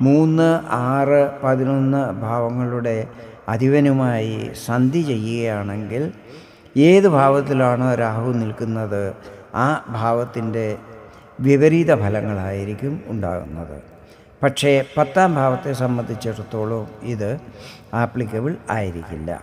മൂന്ന് ആറ് പതിനൊന്ന് ഭാവങ്ങളുടെ അധിപനുമായി സന്ധി ചെയ്യുകയാണെങ്കിൽ ഏത് ഭാവത്തിലാണോ രാഹു നിൽക്കുന്നത്? ആ ഭാവത്തിന്റെ വിപരീത ഫലങ്ങളായിരിക്കും ഉണ്ടാകുന്നത്. പക്ഷേ പത്താം ഭാവത്തെ സംബന്ധിച്ചിടത്തോളം ഇത് ആപ്ലിക്കബിൾ ആയിരിക്കില്ല.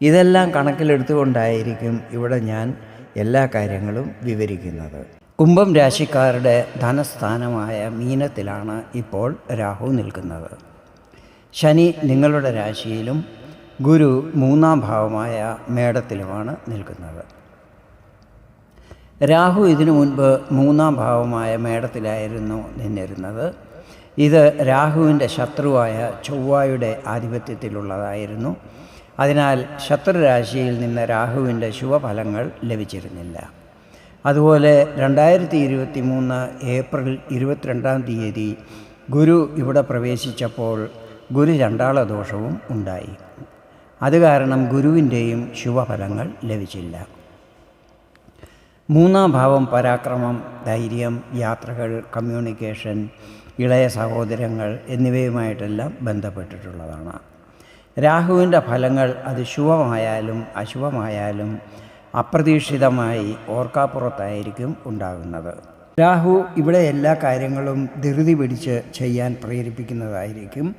ഇതെല്ലാം കണക്കിലെടുത്തുകൊണ്ടായിരിക്കും ഇവിടെ ഞാൻ എല്ലാ കാര്യങ്ങളും വിവരിക്കുന്നത്. കുംഭം രാശിക്കാരുടെ ധനസ്ഥാനമായ മീനത്തിലാണ് ഇപ്പോൾ രാഹു നിൽക്കുന്നത്. ശനി നിങ്ങളുടെ രാശിയിലും ഗുരു മൂന്നാം ഭാവമായ മേടത്തിലുമാണ് നിൽക്കുന്നത്. രാഹു ഇതിനു മുൻപ് മൂന്നാം ഭാവമായ മേടത്തിലായിരുന്നു നിന്നിരുന്നത്. ഇത് രാഹുവിന്റെ ശത്രുവായ ചൊവ്വായുടെ ആധിപത്യത്തിലുള്ളതായിരുന്നു. അതിനാൽ ശത്രുരാശിയിൽ നിന്ന് രാഹുവിന്റെ ശുഭഫലങ്ങൾ ലഭിച്ചിരുന്നില്ല. അതുപോലെ രണ്ടായിരത്തി ഇരുപത്തി മൂന്ന് ഏപ്രിൽ ഇരുപത്തിരണ്ടാം തീയതി ഗുരു ഇവിടെ പ്രവേശിച്ചപ്പോൾ ഗുരു രണ്ടാള ദോഷവും ഉണ്ടായി. അത് കാരണം ഗുരുവിന്റെയും ശുഭഫലങ്ങൾ ലഭിച്ചില്ല. മൂന്നാം ഭാവം പരാക്രമം ധൈര്യം യാത്രകൾ കമ്മ്യൂണിക്കേഷൻ ഇളയ സഹോദരങ്ങൾ എന്നിവയുമായിട്ടെല്ലാം ബന്ധപ്പെട്ടിട്ടുള്ളതാണ്. രാഹുവിന്റെ ഫലങ്ങൾ അത് ശുഭമായാലും അശുഭമായാലും അപ്രതീക്ഷിതമായി ഓർക്കാപ്പുറത്തായിരിക്കും ഉണ്ടാകുന്നത്. രാഹു ഇവിടെ എല്ലാ കാര്യങ്ങളും ധൃതി പിടിച്ച് ചെയ്യാൻ പ്രേരിപ്പിക്കുന്നതായിരിക്കും.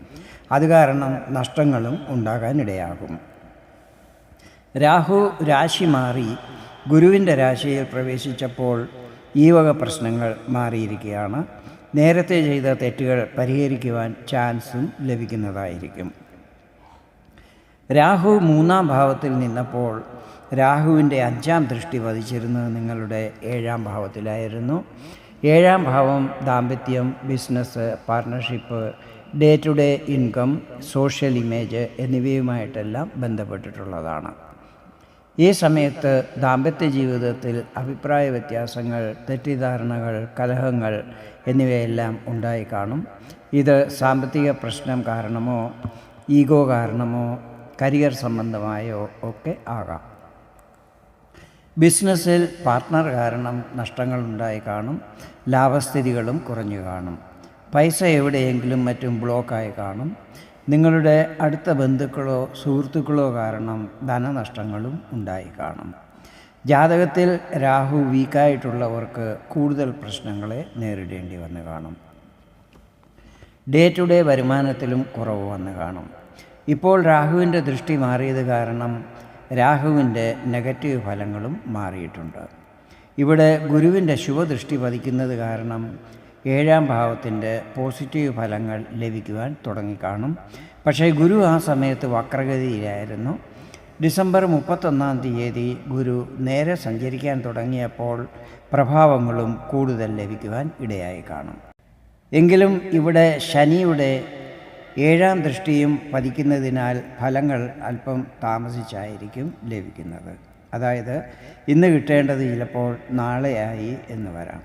അത് കാരണം നഷ്ടങ്ങളും ഉണ്ടാകാനിടയാകും. രാഹു രാശി മാറി ഗുരുവിന്റെ രാശിയിൽ പ്രവേശിച്ചപ്പോൾ ഈ വക പ്രശ്നങ്ങൾ മാറിയിരിക്കുകയാണ്. നേരത്തെ ചെയ്ത തെറ്റുകൾ പരിഹരിക്കുവാൻ ചാൻസും ലഭിക്കുന്നതായിരിക്കും. രാഹു മൂന്നാം ഭാവത്തിൽ നിന്നപ്പോൾ രാഹുവിന്റെ അഞ്ചാം ദൃഷ്ടി പതിച്ചിരുന്നത് നിങ്ങളുടെ ഏഴാം ഭാവത്തിലായിരുന്നു. ഏഴാം ഭാവം ദാമ്പത്യം business partnership day to day income social image എന്നിവയുമായിട്ടെല്ലാം ബന്ധപ്പെട്ടിട്ടുള്ളതാണ്. ഈ സമയത്ത് ദാമ്പത്യ ജീവിതത്തിൽ അഭിപ്രായ വ്യത്യാസങ്ങൾ തെറ്റിദ്ധാരണകൾ കലഹങ്ങൾ എന്നിവയെല്ലാം ഉണ്ടായി കാണും. ഇത് സാമ്പത്തിക പ്രശ്നം കാരണമോ ഈഗോ കാരണമോ കരിയർ സംബന്ധമായോ ഒക്കെ ആകാം. ബിസിനസ്സിൽ പാർട്ട്ണർ കാരണം നഷ്ടങ്ങളുണ്ടായി കാണും ലാഭസ്ഥിതികളും കുറഞ്ഞു കാണും. പൈസ എവിടെയെങ്കിലും മറ്റും ബ്ലോക്കായി കാണും. നിങ്ങളുടെ അടുത്ത ബന്ധുക്കളോ സുഹൃത്തുക്കളോ കാരണം ധനനഷ്ടങ്ങളും ഉണ്ടായി കാണും. ജാതകത്തിൽ രാഹു വീക്കായിട്ടുള്ളവർക്ക് കൂടുതൽ പ്രശ്നങ്ങളെ നേരിടേണ്ടി വന്ന് കാണും. ഡേ ടു ഡേ വരുമാനത്തിലും കുറവ് വന്നു കാണും. ഇപ്പോൾ രാഹുവിന്റെ ദൃഷ്ടി മാറിയത് കാരണം രാഹുവിന്റെ നെഗറ്റീവ് ഫലങ്ങളും മാറിയിട്ടുണ്ട്. ഇവിടെ ഗുരുവിന്റെ ശുഭദൃഷ്ടി പതിക്കുന്നത് കാരണം ഏഴാം ഭാവത്തിന്റെ പോസിറ്റീവ് ഫലങ്ങൾ ലഭിക്കുവാൻ തുടങ്ങിക്കാണും. പക്ഷേ ഗുരു ആ സമയത്ത് വക്രഗതിയിലായിരുന്നു. ഡിസംബർ മുപ്പത്തൊന്നാം തീയതി ഗുരു നേരെ സഞ്ചരിക്കാൻ തുടങ്ങിയപ്പോൾ പ്രഭാവങ്ങളും കൂടുതൽ ലഭിക്കുവാൻ ഇടയായി കാണും. എങ്കിലും ഇവിടെ ശനിയുടെ ഏഴാം ദൃഷ്ടിയും പതിക്കുന്നതിനാൽ ഫലങ്ങൾ അല്പം താമസിച്ചായിരിക്കും ലഭിക്കുന്നത്. അതായത് ഇന്ന് കിട്ടേണ്ടത് ചിലപ്പോൾ നാളെയായി എന്ന് വരാം.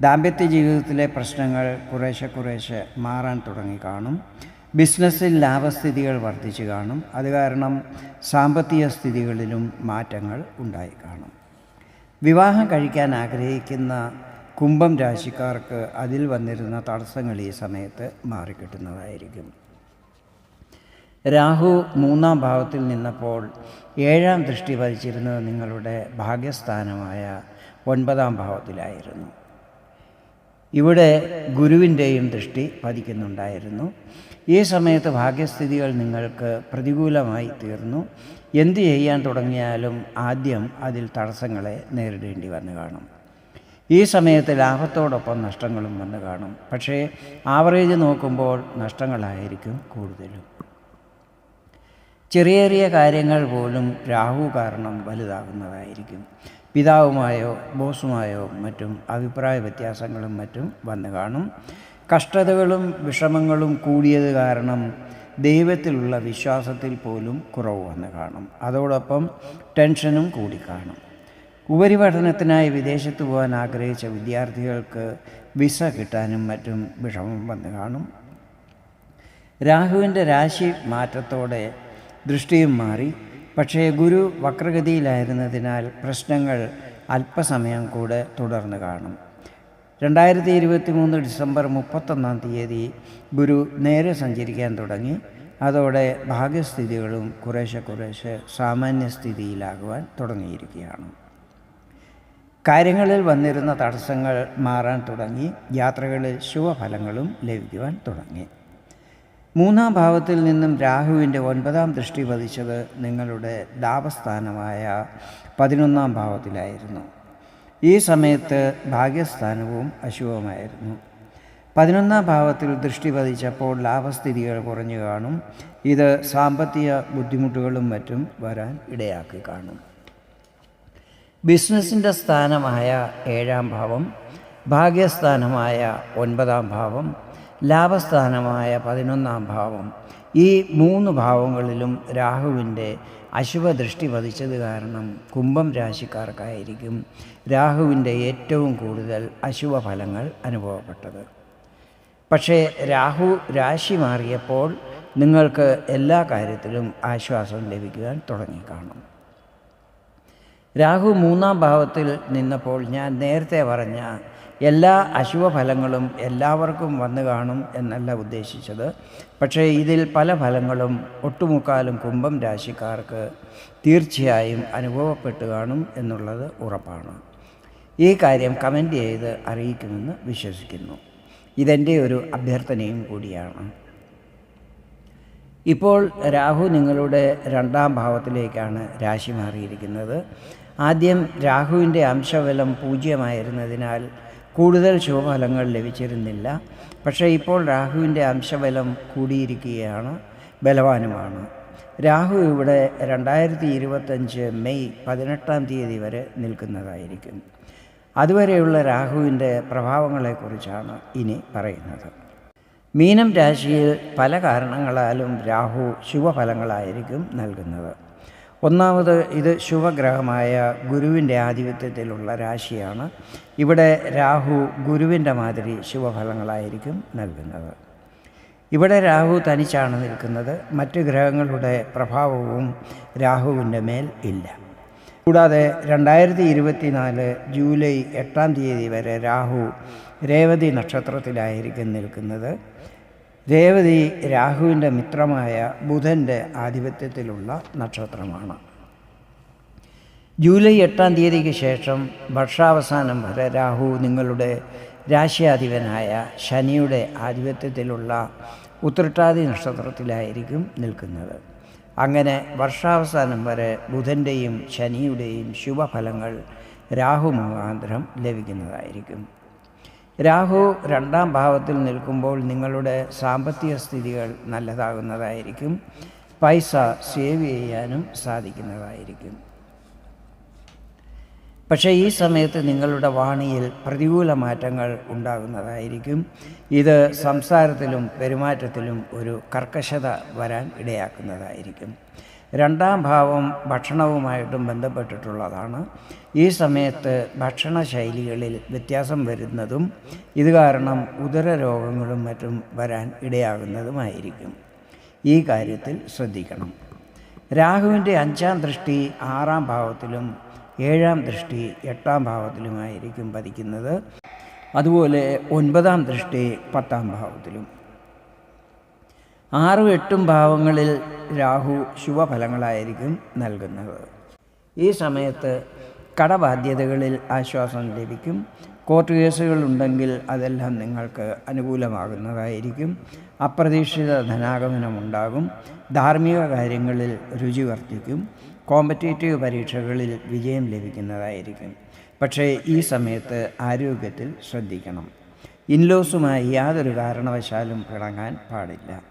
ദാമ്പത്യ ജീവിതത്തിലെ പ്രശ്നങ്ങൾ കുറേശ്ശെ കുറേശ്ശെ മാറാൻ തുടങ്ങി കാണും. ബിസിനസ്സിൽ ലാഭസ്ഥിതികൾ വർദ്ധിച്ചു കാണും. അത് കാരണം സാമ്പത്തിക സ്ഥിതികളിലും മാറ്റങ്ങൾ ഉണ്ടായി കാണും. വിവാഹം കഴിക്കാൻ ആഗ്രഹിക്കുന്ന കുംഭം രാശിക്കാർക്ക് അതിൽ വന്നിരുന്ന തടസ്സങ്ങൾ ഈ സമയത്ത് മാറിക്കിട്ടുന്നതായിരിക്കും. രാഹു മൂന്നാം ഭാവത്തിൽ നിന്നപ്പോൾ ഏഴാം ദൃഷ്ടി പതിച്ചിരുന്നത് നിങ്ങളുടെ ഭാഗ്യസ്ഥാനമായ ഒൻപതാം ഭാവത്തിലായിരുന്നു. ഇവിടെ ഗുരുവിന്റെയും ദൃഷ്ടി പതിക്കുന്നുണ്ടായിരുന്നു. ഈ സമയത്ത് ഭാഗ്യസ്ഥിതികൾ നിങ്ങൾക്ക് പ്രതികൂലമായി തീർന്നു. എന്തു ചെയ്യാൻ തുടങ്ങിയാലും ആദ്യം അതിൽ തടസ്സങ്ങളെ നേരിടേണ്ടി വന്നു കാണും. ഈ സമയത്ത് ലാഭത്തോടൊപ്പം നഷ്ടങ്ങളും വന്ന് കാണും. പക്ഷേ ആവറേജ് നോക്കുമ്പോൾ നഷ്ടങ്ങളായിരിക്കും കൂടുതലും. ചെറിയ ചെറിയ കാര്യങ്ങൾ പോലും രാഹു കാരണം വലുതാകുന്നതായിരിക്കും. പിതാവുമായോ ബോസുമായോ മറ്റും അഭിപ്രായ വ്യത്യാസങ്ങളും മറ്റും വന്നു കാണും. കഷ്ടതകളും വിഷമങ്ങളും കൂടിയത് കാരണം ദൈവത്തിലുള്ള വിശ്വാസത്തിൽ പോലും കുറവ് വന്ന് കാണും. അതോടൊപ്പം ടെൻഷനും കൂടി കാണും. ഉപരിപഠനത്തിനായി വിദേശത്ത് പോകാൻ ആഗ്രഹിച്ച വിദ്യാർത്ഥികൾക്ക് വിസ കിട്ടാനും മറ്റും വിഷമം വന്ന് കാണും. രാഹുവിന്റെ രാശി മാറ്റത്തോടെ ദൃഷ്ടിയും മാറി. പക്ഷേ ഗുരു വക്രഗതിയിലായിരുന്നതിനാൽ പ്രശ്നങ്ങൾ അല്പസമയം കൂടെ തുടർന്ന് കാണും. രണ്ടായിരത്തി ഇരുപത്തി മൂന്ന് ഡിസംബർ മുപ്പത്തൊന്നാം തീയതി ഗുരു നേരെ സഞ്ചരിക്കാൻ തുടങ്ങി. അതോടെ ഭാഗ്യസ്ഥിതികളും കുറേശ്ശെ കുറേശ്ശെ സാമാന്യസ്ഥിതിയിലാകുവാൻ തുടങ്ങിയിരിക്കുകയാണ്. കാര്യങ്ങളിൽ വന്നിരുന്ന തടസ്സങ്ങൾ മാറാൻ തുടങ്ങി യാത്രകളിൽ ശുഭഫലങ്ങളും ലഭിക്കുവാൻ തുടങ്ങി. മൂന്നാം ഭാവത്തിൽ നിന്നും രാഹുവിന്റെ ഒൻപതാം ദൃഷ്ടി പതിച്ചത് നിങ്ങളുടെ ലാഭസ്ഥാനമായ പതിനൊന്നാം ഭാവത്തിലായിരുന്നു. ഈ സമയത്ത് ഭാഗ്യസ്ഥാനവും അശുഭമായിരുന്നു പതിനൊന്നാം ഭാവത്തിൽ ദൃഷ്ടി പതിച്ചപ്പോൾ ലാഭസ്ഥിതികൾ കുറഞ്ഞു കാണും. ഇത് സാമ്പത്തിക ബുദ്ധിമുട്ടുകളും മറ്റും വരാൻ ഇടയാക്കി കാണും. ബിസിനസ്സിന്റെ സ്ഥാനമായ ഏഴാം ഭാവം ഭാഗ്യസ്ഥാനമായ ഒൻപതാം ഭാവം ലാഭസ്ഥാനമായ പതിനൊന്നാം ഭാവം. ഈ മൂന്ന് ഭാവങ്ങളിലും രാഹുവിന്റെ അശുഭദൃഷ്ടി പതിച്ചത് കാരണം കുംഭം രാശിക്കാർക്കായിരിക്കും രാഹുവിന്റെ ഏറ്റവും കൂടുതൽ അശുഭ ഫലങ്ങൾ അനുഭവപ്പെട്ടത്. പക്ഷേ രാഹു രാശി മാറിയപ്പോൾ നിങ്ങൾക്ക് എല്ലാ കാര്യത്തിലും ആശ്വാസം ലഭിക്കുവാൻ തുടങ്ങിക്കാണും. രാഹു മൂന്നാം ഭാവത്തിൽ നിന്നപ്പോൾ ഞാൻ നേരത്തെ പറഞ്ഞ എല്ലാ അശുഭഫലങ്ങളും എല്ലാവർക്കും വന്നു കാണും എന്നല്ല ഉദ്ദേശിച്ചത്. പക്ഷേ ഇതിൽ പല ഫലങ്ങളും ഒട്ടുമുക്കാലും കുംഭം രാശിക്കാർക്ക് തീർച്ചയായും അനുഭവപ്പെട്ടു കാണും എന്നുള്ളത് ഉറപ്പാണ്. ഈ കാര്യം കമന്റ് ചെയ്ത് അറിയിക്കുമെന്ന് വിശ്വസിക്കുന്നു. ഇതെന്റെ ഒരു അഭ്യർത്ഥനയും കൂടിയാണ്. ഇപ്പോൾ രാഹു നിങ്ങളുടെ രണ്ടാം ഭാവത്തിലേക്കാണ് രാശി മാറിയിരിക്കുന്നത്. ആദ്യം രാഹുവിന്റെ അംശബലം പൂജ്യമായിരുന്നതിനാൽ കൂടുതൽ ശുഭഫലങ്ങൾ ലഭിച്ചിരുന്നില്ല. പക്ഷേ ഇപ്പോൾ രാഹുവിന്റെ അംശബലം കൂടിയിരിക്കുകയാണ് ബലവാനുമാണ്. രാഹു ഇവിടെ രണ്ടായിരത്തി ഇരുപത്തഞ്ച് മെയ് പതിനെട്ടാം തീയതി വരെ നിൽക്കുന്നതായിരിക്കും. അതുവരെയുള്ള രാഹുവിന്റെ പ്രഭാവങ്ങളെക്കുറിച്ചാണ് ഇനി പറയുന്നത്. മീനം രാശിയിൽ പല കാരണങ്ങളാലും രാഹു ശുഭഫലങ്ങളായിരിക്കും നൽകുന്നത്. ഒന്നാമത് ഇത് ശുഭഗ്രഹമായ ഗുരുവിന്റെ ആധിപത്യത്തിലുള്ള രാശിയാണ്. ഇവിടെ രാഹു ഗുരുവിന്റെ മാതിരി ശുഭഫലങ്ങളായിരിക്കും നൽകുന്നത്. ഇവിടെ രാഹു തനിച്ചാണ് നിൽക്കുന്നത്. മറ്റ് ഗ്രഹങ്ങളുടെ പ്രഭാവവും രാഹുവിന്റെ മേൽ ഇല്ല. കൂടാതെ രണ്ടായിരത്തി ഇരുപത്തിനാല് ജൂലൈ എട്ടാം തീയതി വരെ രാഹു രേവതി നക്ഷത്രത്തിലായിരിക്കും നിൽക്കുന്നത്. രേവതി രാഹുവിന്റെ മിത്രമായ ബുധന്റെ ആധിപത്യത്തിലുള്ള നക്ഷത്രമാണ്. ജൂലൈ എട്ടാം തീയതിക്ക് ശേഷം വർഷാവസാനം വരെ രാഹു നിങ്ങളുടെ രാശ്യാധിപനായ ശനിയുടെ ആധിപത്യത്തിലുള്ള ഉത്രട്ടാതി നക്ഷത്രത്തിലായിരിക്കും നിൽക്കുന്നത്. അങ്ങനെ വർഷാവസാനം വരെ ബുധന്റെയും ശനിയുടെയും ശുഭഫലങ്ങൾ രാഹു മുഖാന്തരം ലഭിക്കുന്നതായിരിക്കും. രാഹു രണ്ടാം ഭാവത്തിൽ നിൽക്കുമ്പോൾ നിങ്ങളുടെ സാമ്പത്തിക സ്ഥിതികൾ നല്ലതാകുന്നതായിരിക്കും. പൈസ സേവ് ചെയ്യാനും സാധിക്കുന്നതായിരിക്കും. പക്ഷേ ഈ സമയത്ത് നിങ്ങളുടെ വാണിയിൽ പ്രതികൂല മാറ്റങ്ങൾ ഉണ്ടാകുന്നതായിരിക്കും. ഇത് സംസാരത്തിലും പെരുമാറ്റത്തിലും ഒരു കർക്കശത വരാൻ ഇടയാക്കുന്നതായിരിക്കും. രണ്ടാം ഭാവം ഭക്ഷണവുമായിട്ടും ബന്ധപ്പെട്ടിട്ടുള്ളതാണ്. ഈ സമയത്ത് ഭക്ഷണശൈലികളിൽ വ്യത്യാസം വരുന്നതും ഇത് കാരണം ഉദര രോഗങ്ങളും മറ്റും വരാൻ ഇടയാകുന്നതുമായിരിക്കും. ഈ കാര്യത്തിൽ ശ്രദ്ധിക്കണം. രാഹുവിന്റെ അഞ്ചാം ദൃഷ്ടി ആറാം ഭാവത്തിലും ഏഴാം ദൃഷ്ടി എട്ടാം ഭാവത്തിലുമായിരിക്കും പതിക്കുന്നത്. അതുപോലെ ഒൻപതാം ദൃഷ്ടി പത്താം ഭാവത്തിലും. ആറും എട്ടും ഭാവങ്ങളിൽ രാഹു ശുഭഫലങ്ങളായിരിക്കും നൽകുന്നത്. ഈ സമയത്ത് കടബാധ്യതകളിൽ ആശ്വാസം ലഭിക്കും. കോർട്ട് കേസുകൾ ഉണ്ടെങ്കിൽ അതെല്ലാം നിങ്ങൾക്ക് അനുകൂലമാകുന്നതായിരിക്കും. അപ്രതീക്ഷിത ധനാഗമനമുണ്ടാകും ധാർമ്മിക കാര്യങ്ങളിൽ രുചി വർദ്ധിക്കും. കോമ്പറ്റേറ്റീവ് പരീക്ഷകളിൽ വിജയം ലഭിക്കുന്നതായിരിക്കും. പക്ഷേ ഈ സമയത്ത് ആരോഗ്യത്തിൽ ശ്രദ്ധിക്കണം. ഇൻലോസുമായി യാതൊരു കാരണവശാലും പിണങ്ങാൻ പാടില്ല.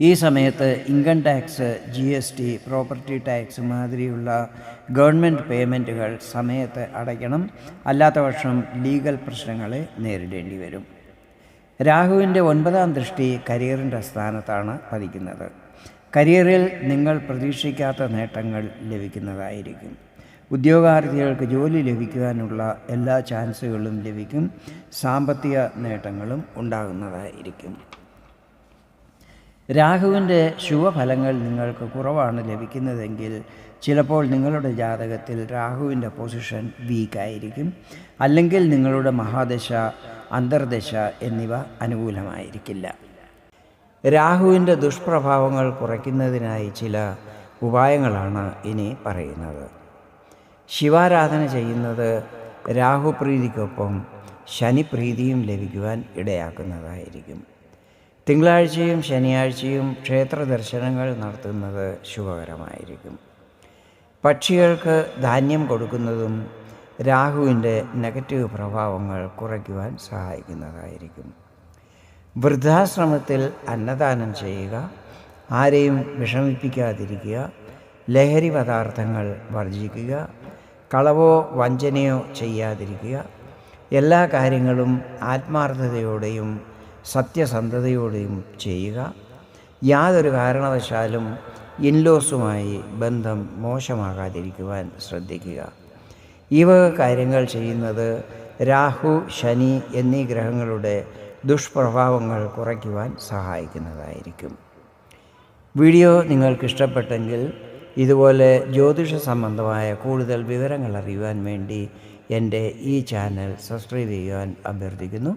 ഈ സമയത്ത് income tax G S T property tax മാതിരിയുള്ള ഗവൺമെന്റ് പേയ്മെന്റുകൾ സമയത്ത് അടയ്ക്കണം. അല്ലാത്ത പക്ഷം ലീഗൽ പ്രശ്നങ്ങളെ നേരിടേണ്ടി വരും. രാഹുവിന്റെ ഒൻപതാം ദൃഷ്ടി കരിയറിന്റെ സ്ഥാനത്താണ് പതിക്കുന്നത്. കരിയറിൽ നിങ്ങൾ പ്രതീക്ഷിക്കാത്ത നേട്ടങ്ങൾ ലഭിക്കുന്നതായിരിക്കും. ഉദ്യോഗാർത്ഥികൾക്ക് ജോലി ലഭിക്കാനുള്ള എല്ലാ ചാൻസുകളും ലഭിക്കും. സാമ്പത്തിക നേട്ടങ്ങളും ഉണ്ടാകുന്നതായിരിക്കും. രാഹുവിന്റെ ശുഭഫലങ്ങൾ നിങ്ങൾക്ക് കുറവാണ് ലഭിക്കുന്നതെങ്കിൽ ചിലപ്പോൾ നിങ്ങളുടെ ജാതകത്തിൽ രാഹുവിന്റെ പൊസിഷൻ വീക്കായിരിക്കും അല്ലെങ്കിൽ നിങ്ങളുടെ മഹാദശ അന്തർദശ എന്നിവ അനുകൂലമായിരിക്കില്ല. രാഹുവിന്റെ ദുഷ്പ്രഭാവങ്ങൾ കുറയ്ക്കുന്നതിനായി ചില ഉപായങ്ങളാണ് ഇനി പറയുന്നത്. ശിവാരാധന ചെയ്യുന്നത് രാഹുപ്രീതിക്കൊപ്പം ശനിപ്രീതിയും ലഭിക്കുവാൻ ഇടയാക്കുന്നതായിരിക്കും. തിങ്കളാഴ്ചയും ശനിയാഴ്ചയും ക്ഷേത്ര ദർശനങ്ങൾ നടത്തുന്നത് ശുഭകരമായിരിക്കും. പക്ഷികൾക്ക് ധാന്യം കൊടുക്കുന്നതും രാഹുവിന്റെ നെഗറ്റീവ് പ്രഭാവങ്ങൾ കുറയ്ക്കുവാൻ സഹായിക്കുന്നതായിരിക്കും. വൃദ്ധാശ്രമത്തിൽ അന്നദാനം ചെയ്യുക ആരെയും വിഷമിപ്പിക്കാതിരിക്കുക ലഹരി പദാർത്ഥങ്ങൾ വർജിക്കുക കളവോ വഞ്ചനയോ ചെയ്യാതിരിക്കുക എല്ലാ കാര്യങ്ങളും ആത്മാർത്ഥതയോടെയും സത്യസന്ധതയോടെയും ചെയ്യുക. യാതൊരു കാരണവശാലും ഇൻലോസുമായി ബന്ധം മോശമാകാതിരിക്കുവാൻ ശ്രദ്ധിക്കുക. ഈ വക കാര്യങ്ങൾ ചെയ്യുന്നത് രാഹു ശനി എന്നീ ഗ്രഹങ്ങളുടെ ദുഷ്പ്രഭാവങ്ങൾ കുറയ്ക്കുവാൻ സഹായിക്കുന്നതായിരിക്കും. വീഡിയോ നിങ്ങൾക്കിഷ്ടപ്പെട്ടെങ്കിൽ ഇതുപോലെ ജ്യോതിഷ സംബന്ധമായ കൂടുതൽ വിവരങ്ങൾ അറിയുവാൻ വേണ്ടി എന്റെ ഈ ചാനൽ സബ്സ്ക്രൈബ് ചെയ്യുവാൻ അഭ്യർത്ഥിക്കുന്നു.